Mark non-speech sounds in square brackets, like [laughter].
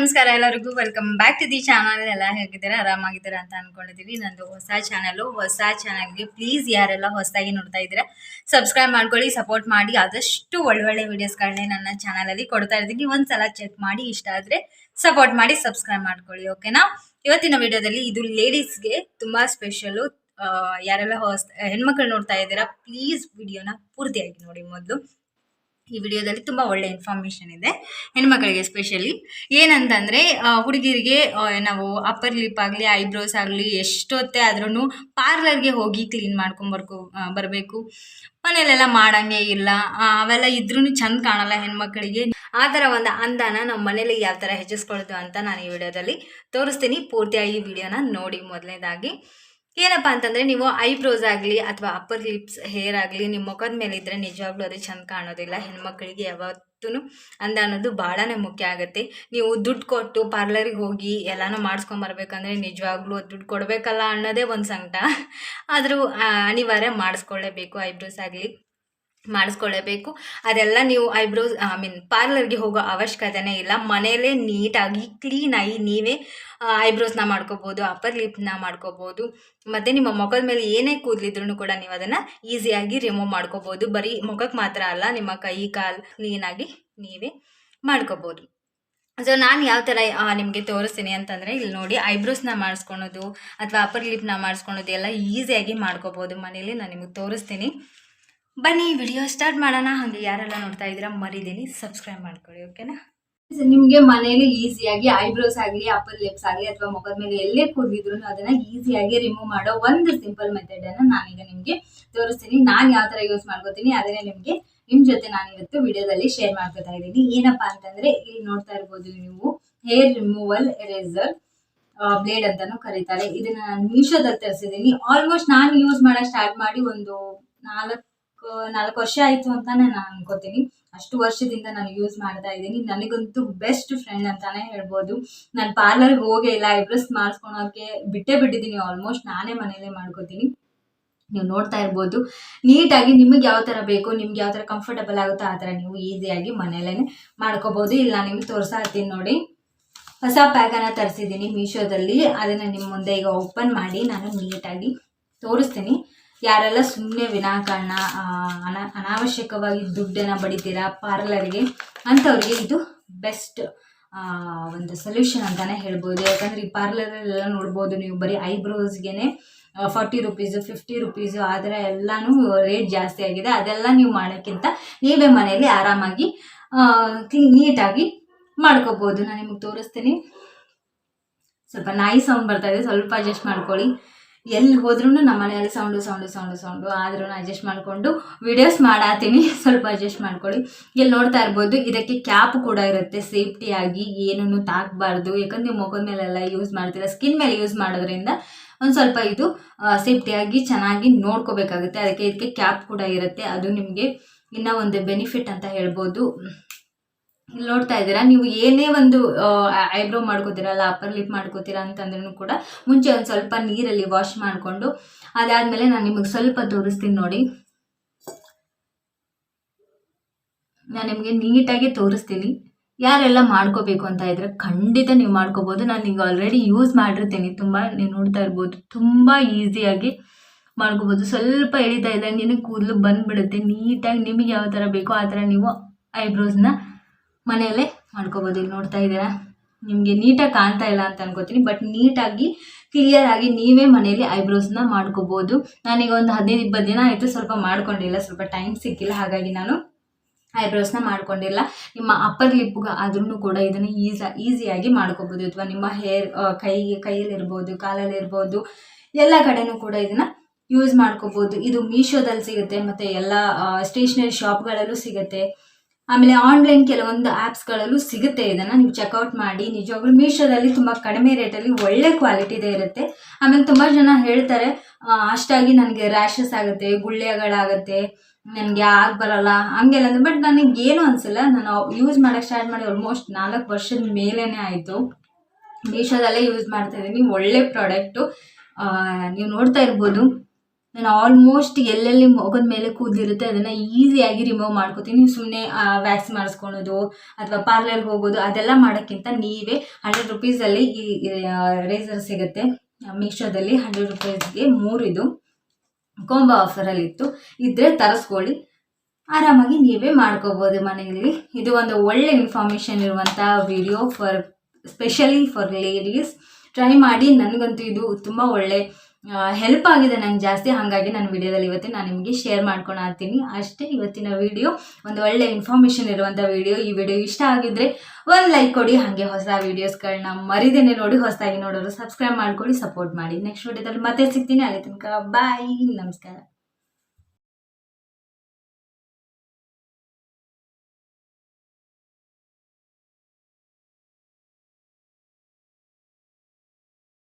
ನಮಸ್ಕಾರ ಎಲ್ಲರಿಗೂ. Welcome back to the channel ಎಲ್ಲ ಹೇಗಿದ್ದೀರಾ? ಆರಾಮಾಗಿದ್ದೀರಾ ಅಂತ ಅನ್ಕೊಂಡಿದೀವಿ. ನಂದು ಹೊಸ ಚಾನಲ್ ಹೊಸ ಚಾನಲ್ಗೆ ಪ್ಲೀಸ್ ಯಾರೆಲ್ಲ ಹೊಸದಾಗಿ ನೋಡ್ತಾ ಇದ್ದೀರಾ ಸಬ್ಸ್ಕ್ರೈಬ್ ಮಾಡ್ಕೊಳ್ಳಿ ಸಪೋರ್ಟ್ ಮಾಡಿ. ಆದಷ್ಟು ಒಳ್ಳೊಳ್ಳೆ ವೀಡಿಯೋಸ್ಗಳನ್ನೇ ನನ್ನ ಚಾನಲಲ್ಲಿ ಕೊಡ್ತಾ ಇರ್ತೀನಿ. ಒಂದ್ಸಲ ಚೆಕ್ ಮಾಡಿ. ಇಷ್ಟ ಆದರೆ ಸಪೋರ್ಟ್ ಮಾಡಿ ಸಬ್ಸ್ಕ್ರೈಬ್ ಮಾಡ್ಕೊಳ್ಳಿ ಓಕೆನಾ ಇವತ್ತಿನ ವಿಡಿಯೋದಲ್ಲಿ ಇದು ಲೇಡೀಸ್ಗೆ ತುಂಬಾ ಸ್ಪೆಷಲು ಯಾರೆಲ್ಲ ಹೊಸ, ಹೆಣ್ಮಕ್ಳು ನೋಡ್ತಾ ಇದ್ದೀರಾ ಪ್ಲೀಸ್ ವಿಡಿಯೋನ ಪೂರ್ತಿಯಾಗಿ ನೋಡಿ ಮೊದಲು. ಈ ವಿಡಿಯೋದಲ್ಲಿ ತುಂಬ ಒಳ್ಳೆ ಇನ್ಫಾರ್ಮೇಷನ್ ಇದೆ. ಹೆಣ್ಮಕ್ಳಿಗೆ ಸ್ಪೆಷಲಿ ಏನಂತಂದರೆ ಹುಡುಗಿರಿಗೆ ನಾವು ಅಪ್ಪರ್ ಲಿಪ್ ಆಗಲಿ ಐಬ್ರೋಸ್ ಆಗಲಿ, ಎಷ್ಟೊತ್ತೆ ಆದ್ರೂ ಪಾರ್ಲರ್ಗೆ ಹೋಗಿ ಕ್ಲೀನ್ ಮಾಡ್ಕೊಂಬರ್ಕೊ ಬರಬೇಕು. ಮನೇಲೆಲ್ಲ ಮಾಡಂಗೆ ಇಲ್ಲ. ಅವೆಲ್ಲ ಇದ್ರೂ ಚಂದ ಕಾಣಲ್ಲ ಹೆಣ್ಮಕ್ಳಿಗೆ. ಆ ಥರ ಒಂದು ಅಂದಾನ ನಮ್ಮ ಮನೇಲಿ ಯಾವ ಥರ ಹೆಚ್ಚಿಸ್ಕೊಳ್ತು ಅಂತ ನಾನು ಈ ವಿಡಿಯೋದಲ್ಲಿ ತೋರಿಸ್ತೀನಿ. ಪೂರ್ತಿಯಾಗಿ ವಿಡಿಯೋನ ನೋಡಿ ಮೊದಲನೇದಾಗಿ. ಏನಪ್ಪ ಅಂತಂದರೆ ನೀವು ಐಬ್ರೋಸ್ ಆಗಲಿ ಅಥವಾ ಅಪ್ಪರ್ ಲಿಪ್ಸ್ ಹೇರ್ ಆಗಲಿ ನಿಮ್ಮ ಮುಖದ ಮೇಲೆ ಇದ್ದರೆ ನಿಜವಾಗ್ಲೂ ಅದು ಚಂದ ಕಾಣೋದಿಲ್ಲ. ಹೆಣ್ಮಕ್ಳಿಗೆ ಯಾವತ್ತೂ ಅಂದ ಅನ್ನೋದು ಭಾಳನೇ ಮುಖ್ಯ ಆಗುತ್ತೆ. ನೀವು ದುಡ್ಡು ಕೊಟ್ಟು ಪಾರ್ಲರಿಗೆ ಹೋಗಿ ಎಲ್ಲನೂ ಮಾಡಿಸ್ಕೊಂಬರ್ಬೇಕಂದ್ರೆ ನಿಜವಾಗ್ಲೂ ದುಡ್ಡು ಕೊಡಬೇಕಲ್ಲ ಅನ್ನೋದೇ ಒಂದು ಸಂಕಟ. ಆದರೂ ಅನಿವಾರ್ಯ ಮಾಡಿಸ್ಕೊಳ್ಳೇಬೇಕು ಐಬ್ರೋಸ್ ಆಗಲಿ. ಮಾಡಿಸ್ಕೊಳ್ಳೇಬೇಕು ಅದೆಲ್ಲ ನೀವು ಐಬ್ರೋಸ್ ಐ ಮೀನ್ ಪಾರ್ಲರ್ಗೆ ಹೋಗೋ ಅವಶ್ಯಕತೆನೇ ಇಲ್ಲ. ಮನೆಯಲ್ಲೇ ನೀಟಾಗಿ ಕ್ಲೀನಾಗಿ ನೀವೇ ಐಬ್ರೋಸ್ನ ಮಾಡ್ಕೋಬೋದು, ಅಪ್ಪರ್ ಲಿಪ್ನ ಮಾಡ್ಕೋಬೋದು. ಮತ್ತು ನಿಮ್ಮ ಮುಖದ ಮೇಲೆ ಏನೇ ಕೂದಲಿದ್ರೂ ಕೂಡ ನೀವು ಅದನ್ನು ಈಸಿಯಾಗಿ ರಿಮೂವ್ ಮಾಡ್ಕೋಬೋದು. ಬರೀ ಮುಖಕ್ಕೆ ಮಾತ್ರ ಅಲ್ಲ, ನಿಮ್ಮ ಕೈ, ಕಾಲು ಕ್ಲೀನಾಗಿ ನೀವೇ ಮಾಡ್ಕೋಬೋದು. ಸೊ, ನಾನು ಯಾವ ಥರ ನಿಮಗೆ ತೋರಿಸ್ತೀನಿ ಅಂತಂದರೆ, ಇಲ್ಲಿ ನೋಡಿ ಐಬ್ರೋಸ್ನ ಮಾಡಿಸ್ಕೊಳೋದು, ಅಥವಾ ಅಪ್ಪರ್ ಲಿಪ್ನ ಮಾಡಿಸ್ಕೊಳೋದು ಎಲ್ಲ ಈಸಿಯಾಗಿ ಮಾಡ್ಕೋಬೋದು. ಮನೇಲಿ ನಾನು ನಿಮಗೆ ತೋರಿಸ್ತೀನಿ. ಬನ್ನಿ ವಿಡಿಯೋ ಸ್ಟಾರ್ಟ್ ಮಾಡೋಣ. ಹಾಗೆ ಯಾರೆಲ್ಲ ನೋಡ್ತಾ ಇದ್ದೀರಾ ಮರಿದೀನಿ ಸಬ್ಸ್ಕ್ರೈಬ್ ಮಾಡ್ಕೊಳ್ಳಿ ಓಕೆನಾ ನಿಮಗೆ ಮನೆಯಲ್ಲಿ ಈಸಿಯಾಗಿ ಐಬ್ರೋಸ್ ಆಗಲಿ ಅಪ್ಪರ್ ಲಿಪ್ಸ್ ಆಗಲಿ, ಅಥವಾ ಮುಖದ ಮೇಲೆ ಎಲ್ಲೇ ಕೂದಿದ್ರು ಅದನ್ನ ಈಸಿಯಾಗಿ ರಿಮೂವ್ ಮಾಡೋ ಒಂದು ಸಿಂಪಲ್ ಮೆಥಡ್ ಅನ್ನ ನಾನೀಗ ನಿಮಗೆ ತೋರಿಸ್ತೀನಿ. ನಾನು ಯಾವ ಥರ ಯೂಸ್ ಮಾಡ್ಕೋತೀನಿ, ಅದನ್ನೇ ನಿಮಗೆ ನಿಮ್ಮ ಜೊತೆ ನಾನು ಇವತ್ತು ವಿಡಿಯೋದಲ್ಲಿ ಶೇರ್ ಮಾಡ್ಕೋತಾ ಇದ್ದೀನಿ. ಏನಪ್ಪಾ ಅಂತಂದ್ರೆ, ಇಲ್ಲಿ ನೋಡ್ತಾ ಇರ್ಬೋದು ನೀವು ಹೇರ್ ರಿಮೂವಲ್ ಎರೇಸರ್ ಬ್ಲೇಡ್ ಅಂತಾನು ಕರೀತಾರೆ. ಇದನ್ನ ನಾನು ಮೀಶೋದಲ್ಲಿ ತರಿಸಿದ್ದೀನಿ. ಆಲ್ಮೋಸ್ಟ್ ನಾನು ಯೂಸ್ ಮಾಡೋ ಸ್ಟಾರ್ಟ್ ಮಾಡಿ ಒಂದು ನಾಲ್ಕು ನಾಲ್ಕು ವರ್ಷ ಆಯ್ತು ಅಂತಾನೆ ನಾನು ಅನ್ಕೋತೀನಿ. ಅಷ್ಟು ವರ್ಷದಿಂದ ನಾನು ಯೂಸ್ ಮಾಡ್ತಾ ಇದ್ದೀನಿ. ನನಗಂತೂ ಬೆಸ್ಟ್ ಫ್ರೆಂಡ್ ಅಂತಾನೆ ಹೇಳ್ಬೋದು. ನಾನು ಪಾರ್ಲರ್ಗೆ ಹೋಗೇ ಇಲ್ಲ ಐಬ್ರೋಸ್ ಮಾಡಿಸ್ಕೊಳೋಕೆ ಬಿಟ್ಟೇ ಬಿಟ್ಟಿದ್ದೀನಿ. ಆಲ್ಮೋಸ್ಟ್ ನಾನೇ ಮನೆಯಲ್ಲೇ ಮಾಡ್ಕೋತೀನಿ. ನೀವು ನೋಡ್ತಾ ಇರ್ಬೋದು. ನೀಟಾಗಿ ನಿಮಗೆ ಯಾವ ಥರ ಬೇಕು, ನಿಮ್ಗೆ ಯಾವ ಥರ ಕಂಫರ್ಟಬಲ್ ಆಗುತ್ತೋ ಆ ಥರ ನೀವು ಈಸಿಯಾಗಿ ಮನೆಯಲ್ಲೇ ಮಾಡ್ಕೋಬೋದು. ಇಲ್ಲ, ನಾನು ನಿಮ್ಗೆ ಇರ್ತೀನಿ ನೋಡಿ. ಹೊಸ ಪ್ಯಾಕನ್ನು ತರಿಸಿದ್ದೀನಿ ಮೀಶೋದಲ್ಲಿ. ಅದನ್ನು ನಿಮ್ಮ ಮುಂದೆ ಈಗ ಓಪನ್ ಮಾಡಿ ನಾನು ನೀಟಾಗಿ ತೋರಿಸ್ತೀನಿ. ಯಾರೆಲ್ಲ ಸುಮ್ಮನೆ ವಿನಾಕಾರಣ ಅನಾ ಅನ, ಅನಾವಶ್ಯಕವಾಗಿ ದುಡ್ಡನ್ನು ಬಡಿತೀರಾ, ಪಾರ್ಲರ್ಗೆ, ಅಂಥವ್ರಿಗೆ ಇದು ಬೆಸ್ಟ್ ಒಂದು ಸೊಲ್ಯೂಷನ್ ಅಂತಲೇ ಹೇಳ್ಬೋದು. ಯಾಕಂದರೆ ಈ ಪಾರ್ಲರಲ್ಲೆಲ್ಲ ನೋಡ್ಬೋದು, ನೀವು ಬರೀ ಐಬ್ರೋಸ್ಗೆ ಫಾರ್ಟಿ ರುಪೀಸು, ಫಿಫ್ಟಿ ರುಪೀಸು, ಆ ಥರ ಎಲ್ಲನೂ ರೇಟ್ ಜಾಸ್ತಿ ಆಗಿದೆ. ಅದೆಲ್ಲ ನೀವು ಮಾಡೋಕ್ಕಿಂತ ನೀವೇ ಮನೆಯಲ್ಲಿ ಆರಾಮಾಗಿ ಕ್ಲೀನ್ ನೀಟಾಗಿ ಮಾಡ್ಕೋಬೋದು. ನಾನು ನಿಮಗೆ ತೋರಿಸ್ತೀನಿ. ಸ್ವಲ್ಪ ನಾಯಿ ಸೌಂಡ್ ಬರ್ತಾ ಇದೆ, ಸ್ವಲ್ಪ ಅಡ್ಜಸ್ಟ್ ಮಾಡ್ಕೊಳ್ಳಿ. ಎಲ್ಲಿ ಹೋದ್ರೂ ನಮ್ಮ ಮನೆಯಲ್ಲಿ ಸೌಂಡು ಸೌಂಡು ಸೌಂಡು ಸೌಂಡು. ಆದ್ರೂ ಅಡ್ಜಸ್ಟ್ ಮಾಡಿಕೊಂಡು ವಿಡಿಯೋಸ್ ಮಾಡಾತೀನಿ. [laughs] ಸ್ವಲ್ಪ ಅಡ್ಜಸ್ಟ್ ಮಾಡ್ಕೊಳ್ಳಿ. ಇಲ್ಲಿ ನೋಡ್ತಾ ಇರ್ಬೋದು, ಇದಕ್ಕೆ ಕ್ಯಾಪ್ ಕೂಡ ಇರುತ್ತೆ. ಸೇಫ್ಟಿಯಾಗಿ ಏನನ್ನು ತಾಕಬಾರ್ದು. ಯಾಕಂದ್ರೆ ಮುಖದ ಮೇಲೆಲ್ಲ ಯೂಸ್ ಮಾಡ್ತೀರ ಸ್ಕಿನ್ ಮೇಲೆ ಯೂಸ್ ಮಾಡೋದ್ರಿಂದ ಒಂದು ಸ್ವಲ್ಪ ಇದು ಸೇಫ್ಟಿಯಾಗಿ ಚೆನ್ನಾಗಿ ನೋಡ್ಕೋಬೇಕಾಗುತ್ತೆ. ಅದಕ್ಕೆ ಇದಕ್ಕೆ ಕ್ಯಾಪ್ ಕೂಡ ಇರುತ್ತೆ. ಅದು ನಿಮಗೆ ಇನ್ನೂ ಒಂದು ಬೆನಿಫಿಟ್ ಅಂತ ಹೇಳ್ಬೋದು. ನೋಡ್ತಾ ಇದ್ದೀರಾ? ನೀವು ಏನೇ ಒಂದು ಐಬ್ರೋ ಮಾಡ್ಕೋತೀರಲ್ಲ ಅಪ್ಪರ್ ಲಿಪ್ ಮಾಡ್ಕೋತೀರಾ ಅಂತಂದ್ರೂ ಕೂಡ ಮುಂಚೆ ಒಂದು ಸ್ವಲ್ಪ ನೀರಲ್ಲಿ ವಾಶ್ ಮಾಡಿಕೊಂಡು ಅದಾದಮೇಲೆ ನಾನು ನಿಮಗೆ ಸ್ವಲ್ಪ ತೋರಿಸ್ತೀನಿ ನೋಡಿ. ನಾನು ನಿಮಗೆ ನೀಟಾಗಿ ತೋರಿಸ್ತೀನಿ. ಯಾರೆಲ್ಲ ಮಾಡ್ಕೋಬೇಕು ಅಂತ ಇದ್ರೆ ಖಂಡಿತ ನೀವು ಮಾಡ್ಕೋಬೋದು. ನಾನು ನಿಮ್ಗೆ ಆಲ್ರೆಡಿ ಯೂಸ್ ಮಾಡಿರ್ತೀನಿ. ತುಂಬ ನೀವು ನೋಡ್ತಾ ಇರ್ಬೋದು. ತುಂಬ ಈಸಿಯಾಗಿ ಮಾಡ್ಕೋಬೋದು. ಸ್ವಲ್ಪ ಎಳಿತಾ ಇದ್ದಂಗೆ ಕೂದಲು ಬಂದುಬಿಡುತ್ತೆ. ನೀಟಾಗಿ ನಿಮಗೆ ಯಾವ ಥರ ಬೇಕೋ ಆ ಥರ ನೀವು ಐಬ್ರೋಸ್ನ ಮನೆಯಲ್ಲೇ ಮಾಡ್ಕೋಬೋದು. ಇಲ್ಲಿ ನೋಡ್ತಾ ಇದ್ದೀರಾ? ನಿಮಗೆ ನೀಟಾಗಿ ಕಾಣ್ತಾ ಇಲ್ಲ ಅಂತ ಅನ್ಕೋತೀನಿ. ಬಟ್ ನೀಟಾಗಿ ಕ್ಲಿಯರ್ ಆಗಿ ನೀವೇ ಮನೆಯಲ್ಲಿ ಐಬ್ರೋಸ್ನ ಮಾಡ್ಕೋಬೋದು. ನಾನೀಗ ಒಂದು ಹದಿನೈದು, ಇಪ್ಪತ್ತು ದಿನ ಆಯಿತು ಸ್ವಲ್ಪ ಮಾಡ್ಕೊಂಡಿಲ್ಲ. ಸ್ವಲ್ಪ ಟೈಮ್ ಸಿಕ್ಕಿಲ್ಲ. ಹಾಗಾಗಿ ನಾನು ಐಬ್ರೋಸ್ನ ಮಾಡ್ಕೊಂಡಿಲ್ಲ. ನಿಮ್ಮ ಅಪ್ಪರ್ ಲಿಪ್ಗೆ ಆದ್ರೂ ಕೂಡ ಇದನ್ನು ಈಸ ಈಸಿಯಾಗಿ ಮಾಡ್ಕೋಬೋದು. ಅಥವಾ ನಿಮ್ಮ ಹೇರ್ ಕೈ ಕೈಯಲ್ಲಿರ್ಬೋದು, ಕಾಲಲ್ಲಿರ್ಬೋದು, ಎಲ್ಲ ಕಡೆನೂ ಕೂಡ ಇದನ್ನು ಯೂಸ್ ಮಾಡ್ಕೋಬೋದು. ಇದು ಮೀಶೋದಲ್ಲಿ ಸಿಗುತ್ತೆ. ಮತ್ತು ಎಲ್ಲ ಸ್ಟೇಷ್ನರಿ ಶಾಪ್ಗಳಲ್ಲೂ ಸಿಗುತ್ತೆ. ಆಮೇಲೆ ಆನ್ಲೈನ್ ಕೆಲವೊಂದು ಆ್ಯಪ್ಸ್ಗಳಲ್ಲೂ ಸಿಗುತ್ತೆ ಇದನ್ನು. ನೀವು ಚೆಕ್ಔಟ್ ಮಾಡಿ, ನಿಜವಾಗ್ಲೂ ಮೀಶೋದಲ್ಲಿ ತುಂಬ ಕಡಿಮೆ ರೇಟಲ್ಲಿ ಒಳ್ಳೆ ಕ್ವಾಲಿಟಿದೇ ಇರುತ್ತೆ. ಆಮೇಲೆ ತುಂಬ ಜನ ಹೇಳ್ತಾರೆ ಅಷ್ಟಾಗಿ ನನಗೆ ರ್ಯಾಷಸ್ ಆಗುತ್ತೆ, ಗುಳ್ಳೆಗಳಾಗುತ್ತೆ, ನನಗೆ ಆಗ ಬರಲ್ಲ. ಹಂಗೆಲ್ಲ ಅಂದ್ರೆ ಬಟ್ ನನಗೆ ಏನು ಅನಿಸಲ್ಲ. ನಾನು ಯೂಸ್ ಮಾಡೋಕ್ಕೆ ಸ್ಟಾರ್ಟ್ ಮಾಡಿ ಆಲ್ಮೋಸ್ಟ್ ನಾಲ್ಕು ವರ್ಷದ ಮೇಲೇ ಆಯಿತು. ಮೀಶೋದಲ್ಲೇ ಯೂಸ್ ಮಾಡ್ತಾ ಇದ್ದೀನಿ. ಒಳ್ಳೆ ಪ್ರಾಡಕ್ಟು ನೀವು ನೋಡ್ತಾ ಇರ್ಬೋದು. ನಾನು ಆಲ್ಮೋಸ್ಟ್ ಎಲ್ಲೆಲ್ಲಿ ಮೊಗದ ಮೇಲೆ ಕೂದಲಿರುತ್ತೆ, ಅದನ್ನು ಈಸಿಯಾಗಿ ರಿಮೂವ್ ಮಾಡ್ಕೋತೀನಿ. ನೀವು ಸುಮ್ಮನೆ ವ್ಯಾಕ್ಸ್ ಮಾಡಿಸ್ಕೊಳೋದು ಅಥವಾ ಪಾರ್ಲರ್ಗೆ ಹೋಗೋದು, ಅದೆಲ್ಲ ಮಾಡೋಕ್ಕಿಂತ ನೀವೇ ಹಂಡ್ರೆಡ್ ರುಪೀಸಲ್ಲಿ ಈ ರೇಸರ್ ಸಿಗುತ್ತೆ. ಮೀಶೋದಲ್ಲಿ ಹಂಡ್ರೆಡ್ ರುಪೀಸ್ಗೆ ಮೂರು ಇದು ಕೊಂಬ ಆಫರಲ್ಲಿ ಇತ್ತು. ಇದ್ದರೆ ತರಿಸ್ಕೊಳ್ಳಿ. ಆರಾಮಾಗಿ ನೀವೇ ಮಾಡ್ಕೋಬೋದು ಮನೆಯಲ್ಲಿ. ಇದು ಒಂದು ಒಳ್ಳೆ ಇನ್ಫಾರ್ಮೇಷನ್ ಇರುವಂಥ video for specially for ladies try ಮಾಡಿ. ನನಗಂತೂ ಇದು ತುಂಬ ಒಳ್ಳೆ ಹೆಲ್ಪ್ ಆಗಿದೆ ನಂಗೆ ಜಾಸ್ತಿ, ಹಾಗಾಗಿ ನಾನು ವಿಡಿಯೋದಲ್ಲಿ ಇವತ್ತು ನಾನು ನಿಮಗೆ ಶೇರ್ ಮಾಡ್ಕೊಳತ್ತೀನಿ ಅಷ್ಟೇ ಇವತ್ತಿನ ವಿಡಿಯೋ, ಒಂದು ಒಳ್ಳೆ ಇನ್ಫಾರ್ಮೇಷನ್ ಇರುವಂಥ ವಿಡಿಯೋ. ಈ ವಿಡಿಯೋ ಇಷ್ಟ ಆಗಿದ್ರೆ ಒಂದು ಲೈಕ್ ಕೊಡಿ, ಹಾಗೆ ಹೊಸ ವೀಡಿಯೋಸ್ಗಳನ್ನ ಮರಿದೇನೆ ನೋಡಿ, ಹೊಸದಾಗಿ ನೋಡೋರು ಸಬ್ಸ್ಕ್ರೈಬ್ ಮಾಡ್ಕೊಳ್ಳಿ ಸಪೋರ್ಟ್ ಮಾಡಿ. ನೆಕ್ಸ್ಟ್ ವಿಡಿಯೋದಲ್ಲಿ ಮತ್ತೆ ಸಿಗ್ತೀನಿ. ಅಲ್ಲಿ ತನಕ ಬಾಯ್ ನಮಸ್ಕಾರ.